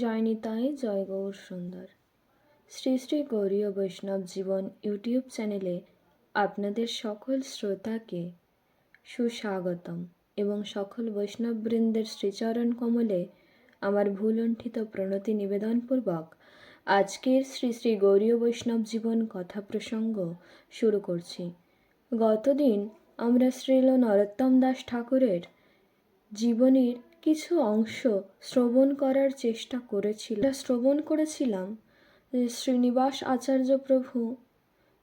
জয় নিতাই জয় গৌর সুন্দর। শ্রী শ্রী গৌরীয় বৈষ্ণব জীবন ইউটিউব চ্যানেলে আপনাদের সকল শ্রোতাকে সুস্বাগতম এবং সকল বৈষ্ণববৃন্দের শ্রীচরণ কমলে আমার ভুলণ্ঠিত প্রণতি নিবেদনপূর্বক আজকের শ্রী শ্রী গৌরীয় বৈষ্ণব জীবন কথা প্রসঙ্গ শুরু করছি। গতদিন আমরা শ্রীল নরোত্তম দাস ঠাকুরের জীবনের কিছু অংশ শ্রবণ করার চেষ্টা করেছিলাম শ্রবণ করেছিলাম শ্রীনিবাস আচার্য প্রভু,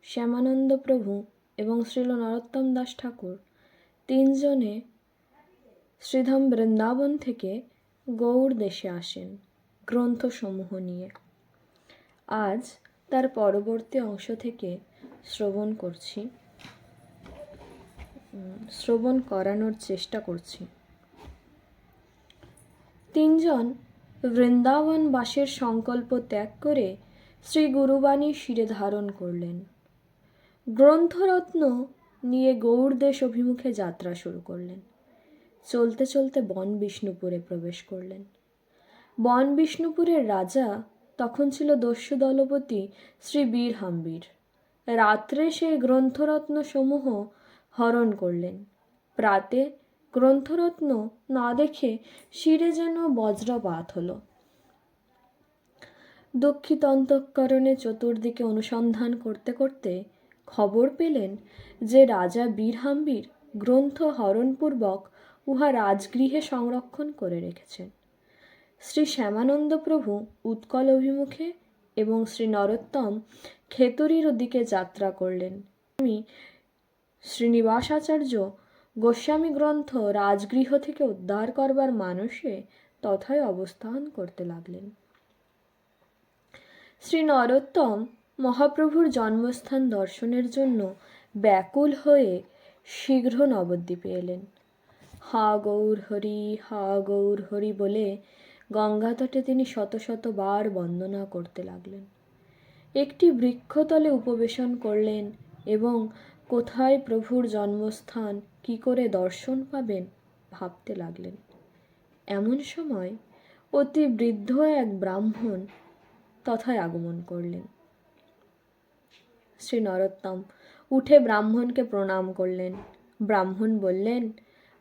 শ্যামানন্দ প্রভু এবং শ্রীল নরোত্তম দাস ঠাকুর। তিনজনে শ্রীধাম বৃন্দাবন থেকে গৌড় দেশে আসেন গ্রন্থসমূহ নিয়ে। আজ তার পরবর্তী অংশ থেকে শ্রবণ করছি শ্রবণ করানোর চেষ্টা করছি। তিনজন বৃন্দাবন বাসের সংকল্প ত্যাগ করে শ্রী গুরুবাণী শিরে ধারণ করলেন। গ্রন্থরত্ন নিয়ে গৌড় দেশ অভিমুখে যাত্রা শুরু করলেন। চলতে চলতে বন বিষ্ণুপুরে প্রবেশ করলেন। বন বিষ্ণুপুরের রাজা তখন ছিল দস্যু দলপতি শ্রী বীর হাম্বির রাত্রে সেই গ্রন্থরত্ন সমূহ হরণ করলেন। প্রাতে গ্রন্থরত্ন না দেখে শিরে যেন বজ্রপাত হলো। দুঃখিত অন্তঃকরণে চতুর্দিকে অনুসন্ধান করতে করতে খবর পেলেন যে রাজা বীরহাম্বির গ্রন্থ হরণপূর্বক উহা রাজগৃহে সংরক্ষণ করে রেখেছেন। শ্রী শ্যামানন্দ প্রভু উৎকল অভিমুখে এবং শ্রী নরোত্তম খেতুরির দিকে যাত্রা করলেন। আমি শ্রীনিবাসাচার্য গোস্বামী গ্রন্থ রাজগৃহ থেকে উদ্ধার করবার মানুষে তথায় অবস্থান করতে লাগলেন। শ্রী নরোত্তম মহাপ্রভুর জন্মস্থান দর্শনের জন্য ব্যাকুল হয়ে শীঘ্র নবদ্বীপে এলেন। হা গৌর হরি, হা গৌর হরি বলে গঙ্গাতটে তিনি শত শতবার বন্দনা করতে লাগলেন। একটি বৃক্ষতলে উপবেশন করলেন এবং কোথায় প্রভুর জন্মস্থান কি করে দর্শন পাবেন ভাবতে লাগলেন। এমন সময় অতি বৃদ্ধ এক ব্রাহ্মণ তথায় আগমন করলেন। শ্রী নরোত্তম উঠে ব্রাহ্মণকে প্রণাম করলেন। ব্রাহ্মণ বললেন,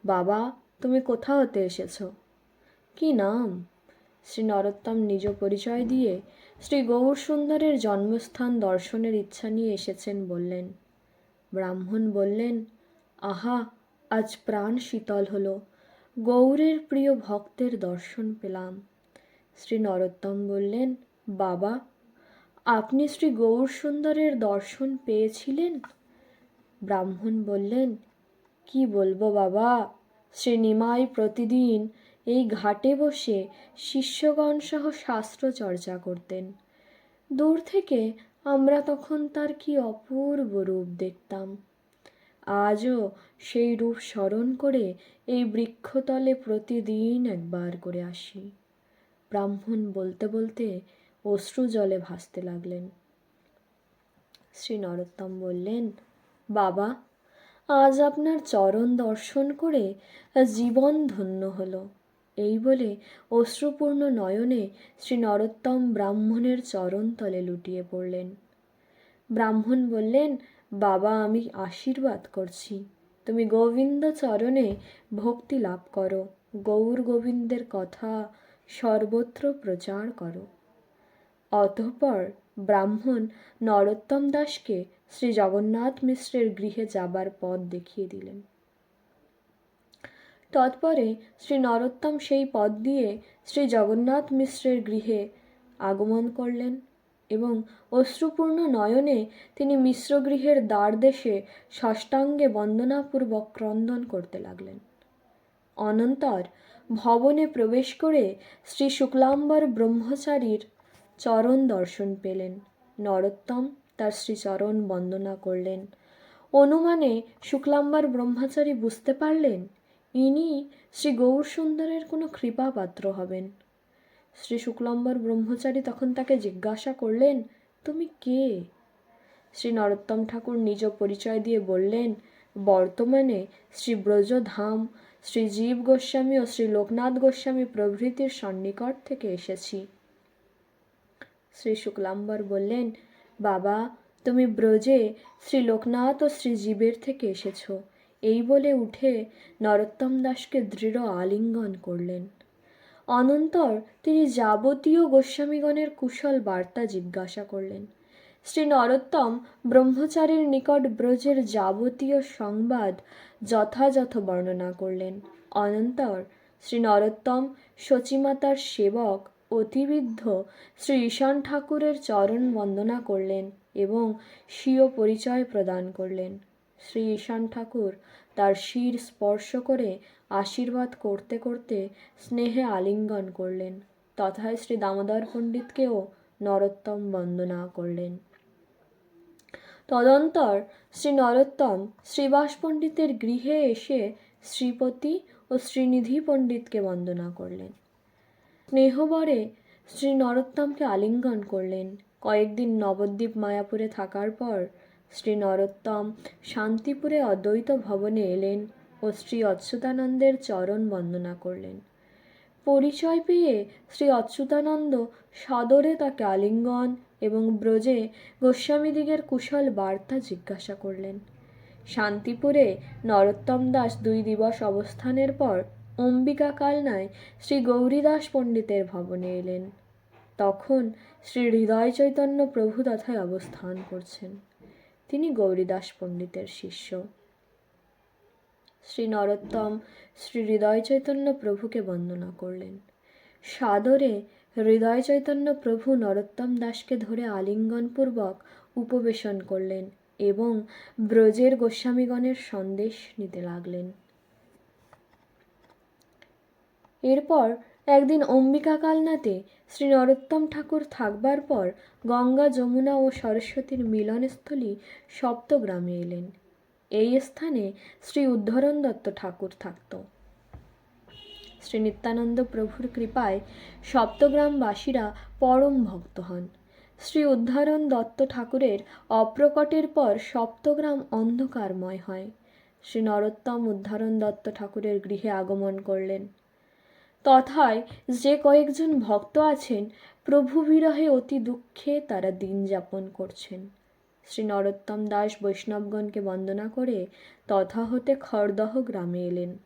বাবা, তুমি কোথা হতে এসেছ? কি নাম? শ্রী নরোত্তম নিজ পরিচয় দিয়ে শ্রী গৌর সুন্দরের জন্মস্থান দর্শনের ইচ্ছা নিয়ে এসেছেন বললেন। ব্রাহ্মণ বললেন, আহা আজ প্রাণ শীতল হলো। গৌরের প্রিয় ভক্তের দর্শন পেলাম। শ্রী নরোত্তম বললেন, বাবা, আপনি শ্রী গৌর সুন্দরের দর্শন পেয়েছিলেন? ব্রাহ্মণ বললেন, কি বলব বাবা শ্রী নিমাই প্রতিদিন এই ঘাটে বসে শিষ্যগণ সহ শাস্ত্র চর্চা করতেন। দূর থেকে আমরা তখন তার কি অপূর্ব রূপ দেখতাম। আজও সেই রূপ স্মরণ করে এই বৃক্ষতলে প্রতিদিন একবার করে আসি। ব্রাহ্মণ বলতে বলতে অশ্রু জলে ভাসতে লাগলেন। শ্রী নরোত্তম বললেন, বাবা, আজ আপনার চরণ দর্শন করে জীবন ধন্য হলো। এই বলে অশ্রুপূর্ণ নয়নে শ্রী নরোত্তম ব্রাহ্মণের চরণ তলে লুটিয়ে পড়লেন। ব্রাহ্মণ বললেন বাবা, আমি আশীর্বাদ করছি। তুমি গোবিন্দ চরণে ভক্তি লাভ করো। গৌর গোবিন্দের কথা সর্বত্র প্রচার করো। অতঃপর ব্রাহ্মণ নরোত্তম দাসকে শ্রী জগন্নাথ মিশ্রের গৃহে যাবার পথ দেখিয়ে দিলেন। তৎপরে শ্রী নরোত্তম সেই পথ দিয়ে শ্রী জগন্নাথ মিশ্রের গৃহে আগমন করলেন। এবং অশ্রুপূর্ণ নয়নে তিনি মিশ্রগৃহের দ্বারদেশে ষষ্ঠাঙ্গে বন্দনাপূর্বক ক্রন্দন করতে লাগলেন। অনন্তর ভবনে প্রবেশ করে শ্রী শুক্লাম্বর ব্রহ্মচারীর চরণ দর্শন পেলেন। নরোত্তম তার শ্রীচরণ বন্দনা করলেন। অনুমানে শুক্লাম্বর ব্রহ্মচারী বুঝতে পারলেন, ইনি শ্রী গৌরসুন্দরের কোনো কৃপাপাত্র হবেন। শ্রী শুক্লাম্বর ব্রহ্মচারী তখন তাকে জিজ্ঞাসা করলেন, তুমি কে? শ্রী নরোত্তম ঠাকুর নিজ পরিচয় দিয়ে বললেন, বর্তমানে শ্রী ব্রজধাম, শ্রী জীব গোস্বামী ও শ্রী লোকনাথ গোস্বামী প্রভৃতির সন্নিকট থেকে এসেছি। শ্রী শুক্লাম্বর বললেন, বাবা, তুমি ব্রজে শ্রী লোকনাথ ও শ্রীজীবের থেকে এসেছ। এই বলে উঠে নরোত্তম দাসকে দৃঢ় আলিঙ্গন করলেন। অনন্তর তিনি যাবতীয় গোস্বামীগণের কুশল বার্তা জিজ্ঞাসা করলেন। শ্রী নরোত্তম ব্রহ্মচারীর নিকট ব্রজের যাবতীয় সংবাদ যথাযথ বর্ণনা করলেন। অনন্তর শ্রী নরোত্তম শচীমাতার সেবক, অতিবিদ্ধ শ্রী ঈশান ঠাকুরের চরণ বন্দনা করলেন এবং স্বীয় পরিচয় প্রদান করলেন। শ্রী ঈশান ঠাকুর তার শির স্পর্শ করে আশীর্বাদ করতে করতে স্নেহে আলিঙ্গন করলেন। তথায় শ্রী দামোদর পণ্ডিতকেও নরোত্তম বন্দনা করলেন। তদন্তর শ্রী নরোত্তম শ্রীবাস পণ্ডিতের গৃহে এসে শ্রীপতি ও শ্রীনিধি পণ্ডিতকে বন্দনা করলেন। স্নেহবরে শ্রী নরোত্তমকে আলিঙ্গন করলেন। কয়েকদিন নবদ্বীপ মায়াপুরে থাকার পর শ্রী নরোত্তম শান্তিপুরে অদ্বৈত ভবনে এলেন। ও শ্রী অচ্যুতানন্দের চরণ বন্দনা করলেন। পরিচয় পেয়ে শ্রী অচ্যুতানন্দ সদরে তাকে আলিঙ্গন এবং ব্রজে গোস্বামীদিগের কুশল বার্তা জিজ্ঞাসা করলেন। শান্তিপুরে নরোত্তম দাস দুই দিবস অবস্থানের পর অম্বিকা কালনায় শ্রী গৌরীদাস পণ্ডিতের ভবনে এলেন। তখন শ্রী হৃদয় চৈতন্য প্রভু তথায় অবস্থান করছেন। তিনি গৌরীদাস পণ্ডিতের শিষ্য। শ্রী নরোত্তম শ্রী হৃদয় চৈতন্য প্রভুকে বন্দনা করলেন। সাদরে হৃদয় চৈতন্য প্রভু নরোত্তম দাসকে ধরে আলিঙ্গনপূর্বক উপবেশন করলেন এবং ব্রজের গোস্বামীগণের সন্দেশ নিতে লাগলেন। এরপর একদিন অম্বিকা কালনাতে শ্রী নরোত্তম ঠাকুর থাকবার পর গঙ্গা, যমুনা ও সরস্বতীর মিলনস্থলী সপ্তগ্রামে এলেন। এই স্থানে শ্রী উদ্ধরণ দত্ত ঠাকুর থাকত। শ্রী নিত্যানন্দ প্রভুর কৃপায় সপ্তগ্রামবাসীরা পরম ভক্ত হন। শ্রী উদ্ধারণ দত্ত ঠাকুরের অপ্রকটের পর সপ্তগ্রাম অন্ধকারময় হয়। শ্রী নরোত্তম উদ্ধারণ দত্ত ঠাকুরের গৃহে আগমন করলেন। তথায় যে কয়েকজন ভক্ত আছেন প্রভু বিরহে অতি দুঃখে তারা দিন যাপন করছেন। শ্রী নরোত্তম দাস বৈষ্ণবগণকে বন্দনা করে তথা হতে খড়দহ গ্রামে এলেন।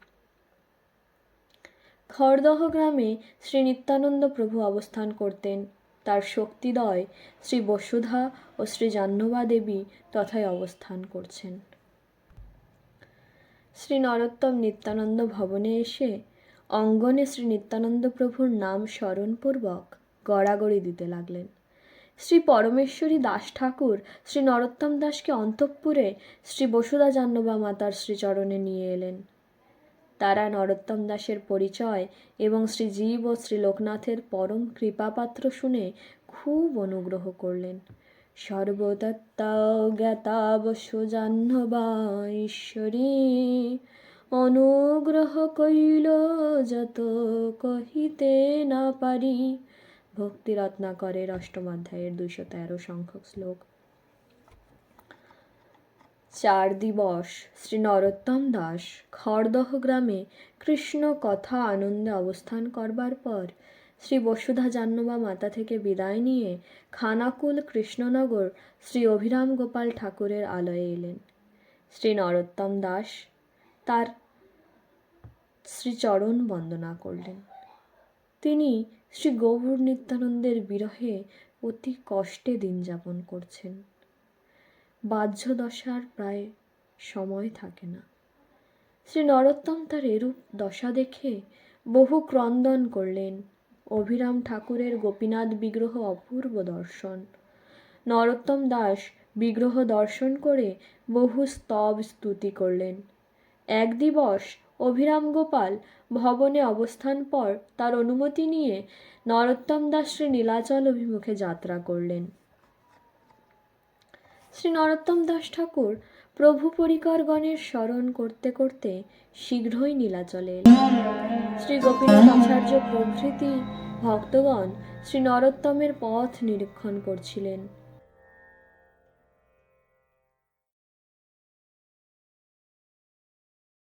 খড়দহ গ্রামে শ্রী নিত্যানন্দ প্রভু অবস্থান করতেন। তার শক্তিদয় শ্রী বসুধা ও শ্রী জাহ্নবা দেবী তথায় অবস্থান করছেন। শ্রী নরোত্তম নিত্যানন্দ ভবনে এসে অঙ্গনে শ্রী নিত্যানন্দ প্রভুর নাম স্মরণপূর্বক গড়াগড়ি দিতে লাগলেন। শ্রী পরমেশ্বরী দাস ঠাকুর শ্রী নরোত্তম দাসকে অন্তঃপুরে শ্রী বসুধা জাহ্নবা মাতার শ্রীচরণে নিয়ে এলেন। তারা নরোত্তম দাসের পরিচয় এবং শ্রী জীব ও শ্রী লোকনাথের পরম কৃপাপাত্র শুনে খুব অনুগ্রহ করলেন। সর্বদত্তা বসুজাহ্নবা ঈশ্বরী, অনুগ্রহ কইল যত কহিতে না পারি। ভক্তি রত্নাকরের অষ্টম অধ্যায়ের দুইশো তেরো সংখ্যক শ্লোক। চার দিবস, শ্রী নরোত্তম দাস খড়দহ গ্রামে কৃষ্ণ কথা আনন্দে অবস্থান করবার পর শ্রী বসুধা জাহ্নবা মাতা থেকে বিদায় নিয়ে খানাকুল কৃষ্ণনগর শ্রী অভিরাম গোপাল ঠাকুরের আলয়ে এলেন। শ্রী নরোত্তম দাস তার শ্রীচরণ বন্দনা করলেন। তিনি শ্রী গৌর নিত্যানন্দের বিরহে অতি কষ্টে দিন যাপন করছেন। বাহ্য দশার প্রায় সময় থাকে না। শ্রী নরোত্তম তার এরূপ দশা দেখে বহু ক্রন্দন করলেন। অভিরাম ঠাকুরের গোপীনাথ বিগ্রহ অপূর্ব দর্শন। নরোত্তম দাস বিগ্রহ দর্শন করে বহু স্তব স্তুতি করলেন। এক দিবস অভিরাম গোপাল ভবনে অবস্থান পর তার অনুমতি নিয়ে নরোত্তম দাস শ্রী নীলাচল অভিমুখে যাত্রা করলেন। শ্রী নরোত্তম দাস ঠাকুর প্রভু পরিকরগণের স্মরণ করতে করতে শীঘ্রই নীলাচলে শ্রী গোপীনাথ আচার্য প্রভৃতি ভক্তগণ শ্রী নরোত্তমের পথ নিরীক্ষণ করছিলেন।